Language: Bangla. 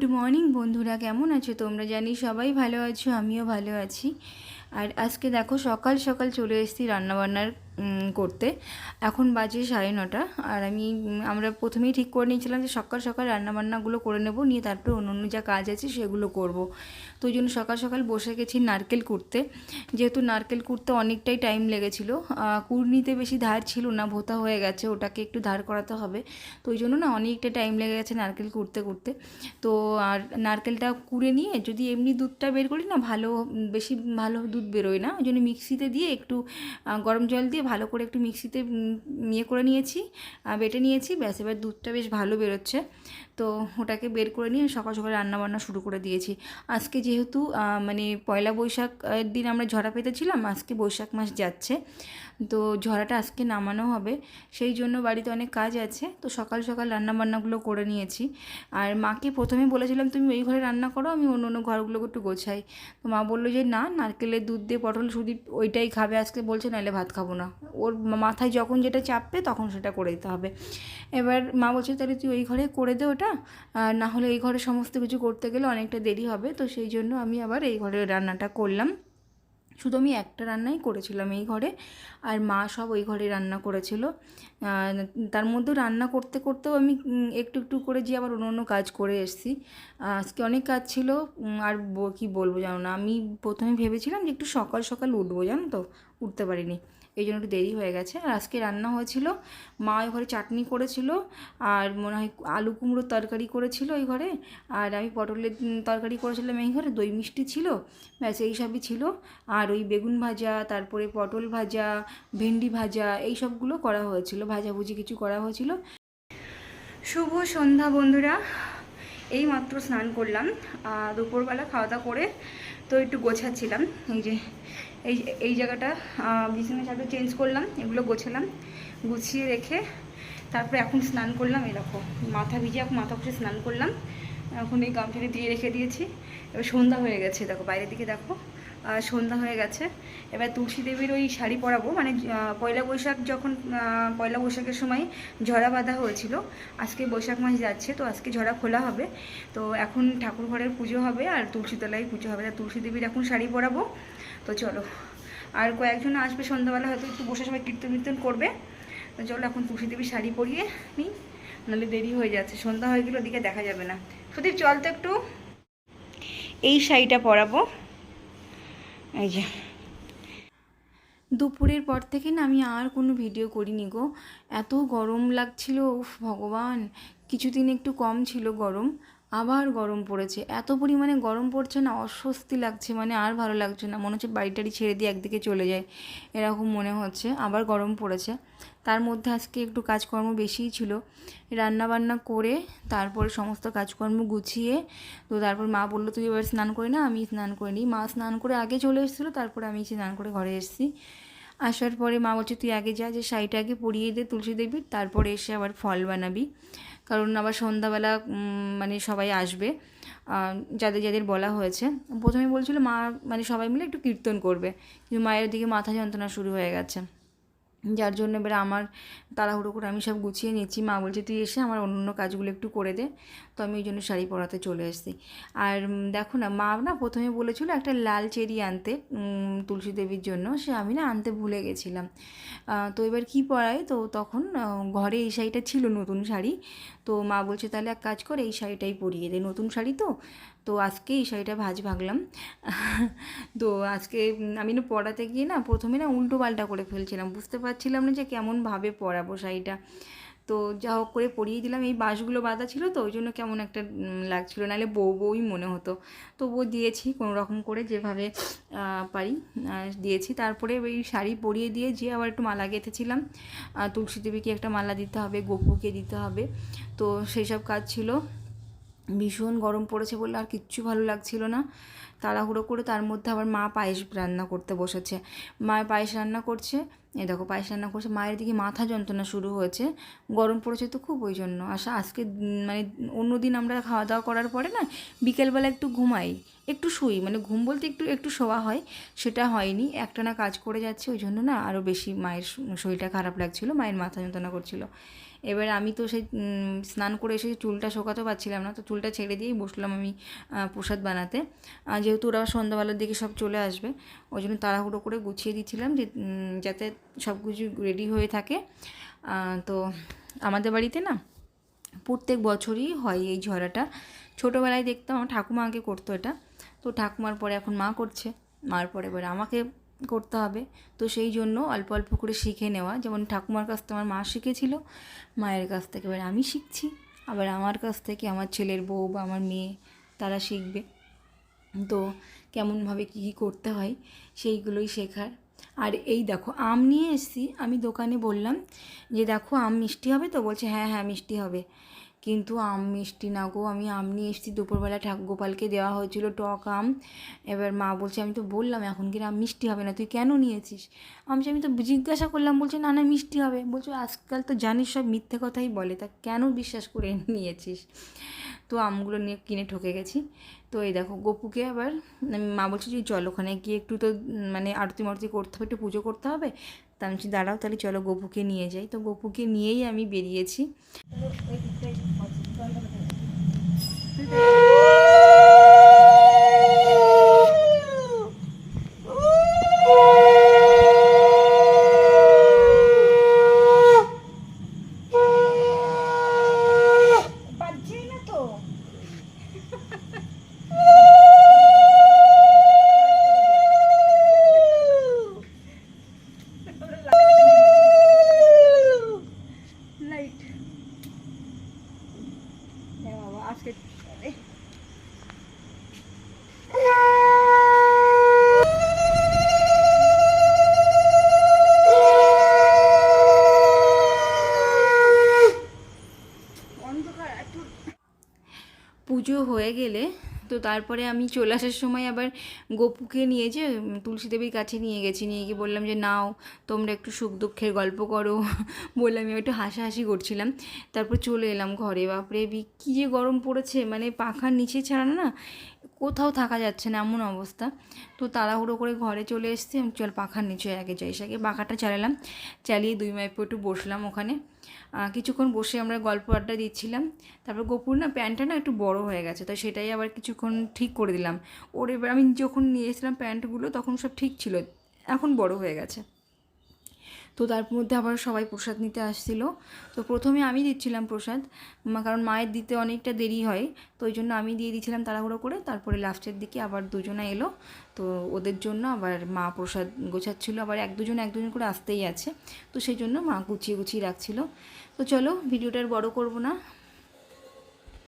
গুড মর্নিং বন্ধুরা, কেমন আছো তোমরা? জানি সবাই ভালো আছো, আমিও ভালো আছি। আর আজকে দেখো সকাল সকাল চলে এসেছি রান্নাবান্নার করতে। এখন বাজে সাড়ে নটা। আর আমি, আমরা প্রথমেই ঠিক করে নিয়েছিলাম যে সকাল সকাল রান্নাবান্নাগুলো করে নেব, নিয়ে তারপরে অন্য অন্য যা কাজ আছে সেগুলো করব। তো ওই জন্য সকাল সকাল বসে গেছি নারকেল কুড়তে যেহেতু নারকেল কুড়তে অনেকটাই টাইম লেগেছিলো কুড়নিতে বেশি ধার ছিল না, ভোতা হয়ে গেছে, ওটাকে একটু ধার করাতে হবে। তো ওই জন্য না অনেকটা টাইম লেগে গেছে নারকেল কুড়তে কুড়তে তো আর নারকেলটা কুড়ে নিয়ে যদি এমনি দুধটা বের করি না, ভালো, বেশি ভালো দুধ বেরোয় না। ওই জন্য মিক্সিতে দিয়ে একটু গরম জল দিয়ে ভালো করে একটু মিক্সিতে ইয়ে করে নিয়েছি বেটে নিয়েছি, ব্যাস এবার দুধটা বেশ ভালো বেরোচ্ছে। তো ওটাকে বের করে নিয়ে সকাল সকাল রান্নাবান্না শুরু করে দিয়েছি। আজকে যেহেতু মানে পয়লা বৈশাখ দিন আমরা ঝরা পেতেছিলাম, আজকে বৈশাখ মাস যাচ্ছে। তো ঝরাটা আজকে নামানো হবে, সেই জন্য বাড়িতে অনেক কাজ আছে। তো সকাল সকাল রান্নাবান্নাগুলো করে নিয়েছি। আর মাকে প্রথমে বলেছিলাম, তুমি ওই ঘরে রান্না করো, আমি অন্য অন্য ঘরগুলোকে একটু গোছাই। তো মা বলল যে, না, নারকেলের দুধ দিয়ে পটল সুদীপ ওইটাই খাবে আজকে। বলছে, নাহলে ভাত খাব না। ওর মাথায় যখন যেটা চাপবে তখন সেটা করে দিতে হবে। এবার মা বলছে, তাহলে তুই ওই ঘরে করে দে ওটা না হলে এই ঘরে সমস্ত কিছু করতে গেলে অনেকটা দেরি হবে। তো সেই জন্য আমি আবার এই ঘরে রান্নাটা করলাম। শুধু আমি একটা রান্নাই করেছিলাম এই ঘরে, আর মা সব ওই ঘরে রান্না করেছিল। তার মধ্যেও রান্না করতে করতেও আমি একটু একটু করে যে আবার অন্য অন্য কাজ করে এসেছি। আজকে অনেক কাজ ছিল আর কি বলব জানো না, আমি প্রথমে ভেবেছিলাম যে একটু সকাল সকাল উঠবো, জানো তো? উঠতে পারিনি। এই জন্য একটু দেরি হয়ে গেছে। আর আজকে রান্না হয়েছিল, মা ওই ঘরে চাটনি করেছিল, আর মনে হয় আলু কুমড়োর তরকারি করেছিল ওই ঘরে, আর আমি পটলের তরকারি করেছিলাম এই ঘরে, দই মিষ্টি ছিল, ব্যাস এই সবই ছিল। আর ওই বেগুন ভাজা, তারপরে পটল ভাজা, ভেন্ডি ভাজা, এই সবগুলো করা হয়েছিল, ভাজাভুজি কিছু করা হয়েছিল। শুভ সন্ধ্যা বন্ধুরা, এই মাত্র স্নান করলাম দুপুরবেলা খাওয়া দাওয়া করে তো একটু গোছাচ্ছিলাম, এই যে এই এই জায়গাটা বিছানা চাদর চেঞ্জ করলাম, এগুলো গোছালাম, গুছিয়ে রেখে তারপরে এখন স্নান করলাম এরকম মাথা ভিজে এখন মাথা ঘষে স্নান করলাম, এখন এই গামছাটি দিয়ে রেখে দিয়েছি। এবার সন্ধ্যা হয়ে গেছে, দেখো, বাইরের দিকে দেখো সন্ধ্যা হয়ে গেছে। এবার তুলসী দেবীর ওই শাড়ি পরাবো মানে পয়লা বৈশাখ যখন পয়লা বৈশাখের সময় ঝরা বাঁধা হয়েছিল, আজকে বৈশাখ মাস যাচ্ছে, তো আজকে ঝরা খোলা হবে। তো এখন ঠাকুর ঘরের পুজো হবে আর তুলসীতলায় পুজো হবে। তুলসী দেবীর এখন শাড়ি পরাবো তো চলো। আর কয়েকজন আসবে সন্ধ্যাবেলা, হয়তো একটু বসে সবাই কীর্তন কীর্তন করবে। তো চলো এখন তুলসী দেবীর শাড়ি পরিয়ে নিই নাহলে দেরি হয়ে যাচ্ছে। সন্ধ্যা হয়ে গেলে ওদিকে দেখা যাবে না। সুদীপ চল তো একটু। এই শাড়িটা পরাবো। এই যে। দুপুরের পর থেকে না আমি আর কোনো ভিডিও করিনি গো। এত গরম লাগছিল, উফ, ভগবান। কিছুদিন একটু কম ছিল গরম। আবার গরম পড়েছে। এত পরিমাণে গরম পড়ছে না, অস্বস্তি লাগছে মানে আর ভালো লাগছে না। মনে হচ্ছে বাড়ি টাড়ি ছেড়ে দিয়ে একদিকে চলে যায়, এরকম মনে হচ্ছে। আবার গরম পড়েছে। তার মধ্যে আজকে একটু কাজকর্ম বেশিই ছিল। রান্না বান্না করে তারপরে সমস্ত কাজকর্ম গুছিয়ে, তো তারপর মা বলল, তুই এবার স্নান করে না, আমি স্নান করে নিই। মা স্নান করে আগে চলে এসেছিল, তারপরে আমি স্নান করে ঘরে এসেছি। আসার পরে মা বলছে, তুই আগে যা, যে শাড়িটা আগে পরিয়ে দে, তুলসী দেবীর তারপরে এসে আবার ফল বানাবি। কারণ আবার সন্ধ্যাবেলা মানে সবাই আসবে যাদের যাদের বলা হয়েছে। প্রথমে বলছিল মা মানে সবাই মিলে একটু কীর্তন করবে। কিন্তু মায়ের দিকে মাথা যন্ত্রণা শুরু হয়ে গেছে। যার জন্য এবার আমার তাড়াহুড়ো করে আমি সব গুছিয়ে নিচ্ছি। মা বলছে, তুই এসে আমার অন্য অন্য কাজগুলো একটু করে দে। তো আমি ওই জন্য শাড়ি পরাতে চলে এসেছি আর দেখো না, মা না প্রথমে বলেছিল একটা লাল চেরি আনতে তুলসী দেবীর জন্য। সে আমি না আনতে ভুলে গেছিলাম। তো এবার কি পরাই? তো তখন ঘরে এই শাড়িটা ছিল নতুন শাড়ি। তো মা বলছে, তাহলে এক কাজ করে, এই শাড়িটাই পরিয়ে দে। নতুন শাড়ি তো? তো আজকে এই শাড়িটা ভাজ ভাগলাম তো আজকে আমি না পড়াতে গিয়ে না প্রথমে না উল্টো পাল্টা করে ফেলছিলাম। বুঝতে পারছিলাম না যে কেমনভাবে পরাবো শাড়িটা। তো যা হোক করে পরিয়ে দিলাম। এই বাঁশগুলো বাঁধা ছিল তো, ওই জন্য কেমন একটা লাগছিল। নাহলে বউ বউই মনে হতো। তো বউ দিয়েছি কোনো রকম করে যেভাবে পারি। দিয়েছি। তারপরে ওই শাড়ি পরিয়ে দিয়ে যে আবার একটু মালা গেঁথেছিলাম। তুলসী দেবীকে একটা মালা দিতে হবে, গোপুকে দিতে হবে। তো সেই সব কাজ ছিল। ভীষণ গরম পড়েছে বলে আর কিচ্ছু ভালো লাগছিল না। তাড়াহুড়ো করে তার মধ্যে আবার মা পায়েস রান্না করতে বসেছে। মা পায়েস রান্না করছে। এই দেখো, পায়েস রান্না করছে। মায়ের দিকে মাথা যন্ত্রণা শুরু হয়েছে। গরম পড়েছে তো খুব ওই জন্য। আশা, আজকে মানে অন্য দিন আমরা খাওয়া দাওয়া করার পরে না বিকেলবেলা একটু ঘুমাই, একটু শুই। মানে ঘুম বলতে একটু একটু শোয়া হয়। সেটা হয়নি। একটানা কাজ করে যাচ্ছে। ওই জন্য না আরও বেশি মায়ের শরীরটা খারাপ লাগছিল। মায়ের মাথা যন্ত্রণা করছিল। এবার আমি তো সেই স্নান করে এসে চুলটা শোকাতেও পারছিলাম না, তো চুলটা ছেড়ে দিয়েই বসলাম আমি প্রসাদ বানাতে। যেহেতু ওরা সন্ধ্যাবেলার দিকে সব চলে আসবে, ওই জন্য তাড়াহুড়ো করে গুছিয়ে দিচ্ছিলাম যে যাতে সব কিছু রেডি হয়ে থাকে। তো আমাদের বাড়িতে না প্রত্যেক বছরই হয় এই ঝরাটা। ছোটোবেলায় দেখতাম আমার ঠাকুমা আগে করতো এটা, তো ঠাকুমার পরে এখন মা করছে, মার পরে এবার আমাকে করতে হবে। তো সেই জন্য অল্প অল্প করে শিখে নেওয়া। যেমন ঠাকুমার কাছ থেকে আমার মা শিখেছিল, মায়ের কাছ থেকে। এবার আমি শিখছি। আবার আমার কাছ থেকে আমার ছেলের বউ বা আমার মেয়ে, তারা শিখবে। তো কেমনভাবে কী কী করতে হয়, সেইগুলোই শেখার। আর এই দেখো, আম নিয়ে এসেছি। আমি দোকানে বললাম যে, দেখো, আম মিষ্টি হবে তো? বলছে হ্যাঁ হ্যাঁ মিষ্টি হবে। কিন্তু আম মিষ্টি না গো, আমি আম নিয়ে এসেছি। দুপুরবেলা ঠাকুর গোপালকে দেওয়া হয়েছিল টক আম। এবার মা বলছে, আমি তো বললাম, এখন কি আম মিষ্টি হবে না? তুই কেন নিয়েছিস? আমি আমি তো জিজ্ঞাসা করলাম। বলছে, না না, মিষ্টি হবে। বলছো, আজকাল তো জানিস সব মিথ্যে কথাই বলে, তা কেন বিশ্বাস করে নিয়েছিস? তো আমগুলো নিয়ে কিনে ঠকে গেছি। তো এই দেখো, গপুকে আবার মা বলছে যে, চল ওখানে গিয়ে একটু তো মানে আরতি মারতি করতে হবে, একটু পুজো করতে হবে। তা আমি দাঁড়াও তাহলে চলো গপুকে নিয়ে যাই। তো গপুকে নিয়েই আমি বেরিয়েছি বাজছেই না তো লাইট বাবা আজকে পুজো হয়ে গেলে তো তারপরে আমি চলে আসার সময় আবার গপুকে নিয়ে যে তুলসী দেবীর কাছে নিয়ে গেছি। নিয়ে গিয়ে বললাম যে, নাও, তোমরা একটু সুখ দুঃখের গল্প করো। বললাম আমি একটু হাসাহাসি করছিলাম। তারপর চলে এলাম ঘরে। বাপরে কী যে গরম পড়েছে। মানে পাখার নিচে ছাড়া না, কোথাও থাকা যাচ্ছে না, এমন অবস্থা। তো তাড়াহুড়ো করে ঘরে চলে এসেছি। আমি চল পাখার নিচে আগে যাই আগে পাখাটা চালালাম। চালিয়ে দুই মাইপ একটু বসলাম ওখানে। কিছুক্ষণ বসে আমরা গল্প আড্ডা দিচ্ছিলাম। তারপর গোপুর না প্যান্টটা না একটু বড় হয়ে গেছে, তো সেটাই আবার কিছুক্ষণ ঠিক করে দিলাম। ওর এবার আমি যখন নিয়ে প্যান্টগুলো, তখন সব ঠিক ছিল, এখন বড় হয়ে গেছে। তো তার মধ্যে আবার সবাই প্রসাদ নিতে আসছিল। তো প্রথমে আমি দিচ্ছিলাম প্রসাদ কারণ মায়ের দিতে অনেকটা দেরি হয়, তো ওই জন্য আমি দিয়ে দিয়েছিলাম তাড়াহুড়ো করে। তারপরে লাস্টের দিকে আবার দুজনে এলো, তো ওদের জন্য আবার মা প্রসাদ গোছাচ্ছিল, আবার এক দুজন এক দুজন করে আসতেই আছে। তো সেই জন্য মা গুছিয়ে গুছিয়ে রাখছিল। তো চলো, ভিডিওটা আর বড় করব না।